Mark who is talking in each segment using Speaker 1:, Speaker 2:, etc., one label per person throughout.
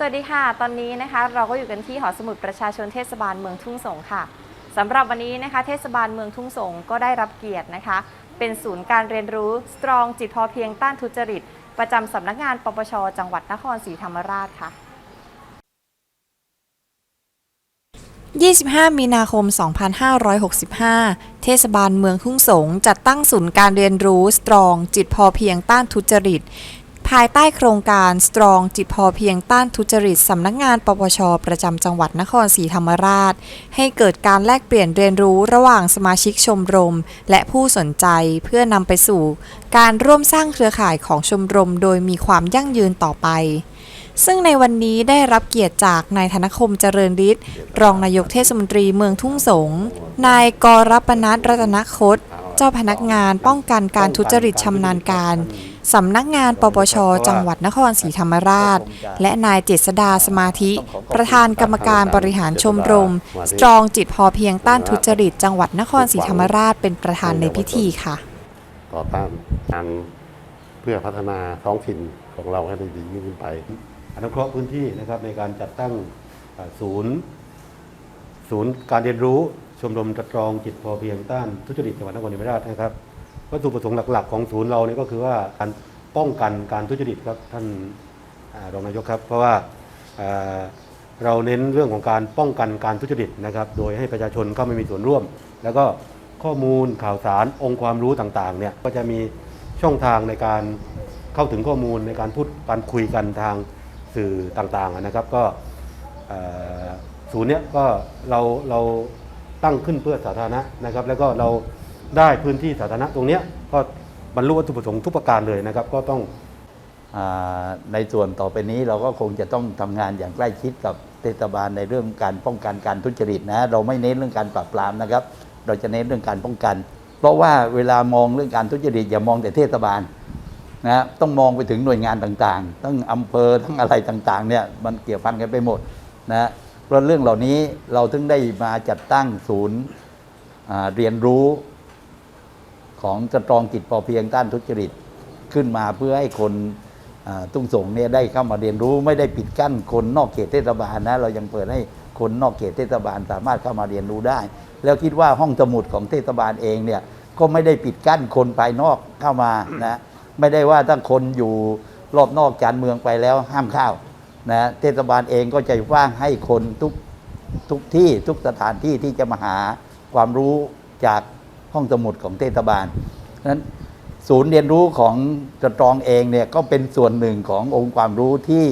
Speaker 1: สวัสดีค่ะ ตอนนี้นะคะเราก็อยู่กันที่หอสมุดประชาชนเทศบาลเมืองทุ่งสงค่ะสำหรับวันนี้นะคะ เทศบาลเมืองทุ่งสงก็ได้รับเกียรตินะคะ เป็นศูนย์การเรียนรู้ Strong จิตพอเพียงต้านทุจริต ประจำสำนักงานปปช จังหวัดนครศรีธรรมราชค่ะ 25 มีนาคม 2565 เทศบาลเมืองทุ่งสงจัดตั้งศูนย์การเรียนรู้ Strong จิตพอเพียงต้านทุจริต ภายใต้โครงการ Strong จิตพอเพียงต้านทุจริตสำนักงานปปช ประจำจังหวัดนครศรีธรรมราช ให้เกิดการแลกเปลี่ยนเรียนรู้ระหว่างสมาชิกชมรม และผู้สนใจเพื่อนำไปสู่ การร่วมสร้างเครือข่ายของชมรม โดยมีความยั่งยืนต่อไป ซึ่งในวันนี้ได้รับเกียรติจากนายธนคมเจริญฤทธิ์รองนายกเทศมนตรีเมืองทุ่งสง นายกรปนัทรัตนคต เจ้าพนักงานป้องกันการทุจริตชำนาญการ สำนักงานปปช จังหวัดนครศรีธรรมราช และนายเจษดาสมาธิ ประธานกรรมการบริหารชมรม สตรองจิตพอเพียงต้านทุจริต จังหวัดนครศรีธรรมราชเป็นประธานในพิธีค่ะ
Speaker 2: ต่อต้านการเพื่อพัฒนาท้องถิ่นของเราให้ดียิ่งขึ้นไป
Speaker 3: อนุเคราะห์พื้นที่นะครับในการจัดตั้งศูนย์ ศูนย์การเรียนรู้ ชมรมตะตรองจิตพอเพียงต้านทุจริตจังหวัดนครศรีธรรมราชนะครับวัตถุประสงค์หลักๆ ของศูนย์เราเนี่ยก็คือว่าการป้องกันการทุจริตครับท่านรองนายกครับ เพราะว่าเราเน้นเรื่องของการป้องกันการทุจริตนะครับ โดยให้ประชาชนเข้ามามีส่วนร่วม แล้วก็ข้อมูลข่าวสารองค์ความรู้ต่างๆเนี่ยก็จะมีช่องทางในการเข้าถึงข้อมูลในการพูดการคุยกันทางสื่อต่างๆนะครับ ก็ศูนย์เนี้ยก็เราเรา ตั้งขึ้นเพื่อสาธารณะนะครับ แล้วก็เราได้พื้นที่สาธารณะตรงเนี้ยก็บรรลุวัตถุประสงค์ทุกประการเลยนะครับ ก็ต้อง
Speaker 4: อ่าในส่วนต่อไปนี้เราก็คงจะต้องทำงานอย่างใกล้ชิดกับเทศบาลในเรื่องการป้องกันการทุจริตนะเราไม่เน้นเรื่องการปราบปรามนะครับ เราจะเน้นเรื่องการป้องกัน เพราะว่าเวลามองเรื่องการทุจริตอย่ามองแต่เทศบาลนะต้องมองไปถึงหน่วยงานต่างๆทั้งอำเภอทั้งอะไรต่างๆเนี่ยมันเกี่ยวพันกันไปหมดนะ เพราะเรื่องเหล่านี้เราถึงได้มาจัดตั้งศูนย์เรียนรู้ของสตรองจิตพอเพียงต้านทุจริตขึ้นมาเพื่อให้คนตุ้งสงเนี่ยได้เข้ามาเรียนรู้ไม่ได้ปิดกั้นคนนอกเขตเทศบาลนะเรายังเปิดให้คนนอกเขตเทศบาลสามารถเข้ามาเรียนรู้ได้ แล้วคิดว่าห้องสมุดของเทศบาลเองเนี่ยก็ไม่ได้ปิดกั้นคนภายนอกเข้ามานะไม่ได้ว่าถ้าคนอยู่รอบนอกจานเมืองไปแล้วห้ามเข้า นะเทศบาลเองก็จะว่างให้คนทุกทุกที่ทุกสถานที่ที่จะมาหาความรู้จากห้องสมุดของเทศบาลนั้นศูนย์เรียนรู้ของสตรองเองเนี่ยก็เป็นส่วนหนึ่งขององค์ความรู้ที่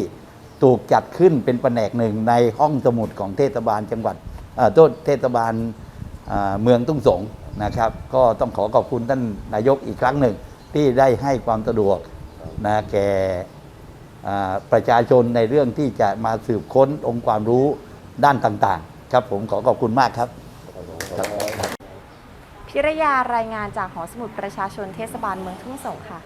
Speaker 4: ถูกจัดขึ้นเป็นแผนกหนึ่งในห้องสมุดของเทศบาลจังหวัดเอ่อโทษเทศบาลเมืองตุ้งสงนะครับ ก็ต้องขอขอบคุณท่านนายกอีกครั้งหนึ่งที่ได้ให้ความสะดวกนะแก่ ประชาชนในเรื่องที่จะมาสืบค้นองค์ความรู้ด้านต่างๆ ครับผมขอขอบคุณมากครับ
Speaker 1: พิรยารายงานจากหอสมุดประชาชนเทศบาลเมืองทุ่งสงค่ะ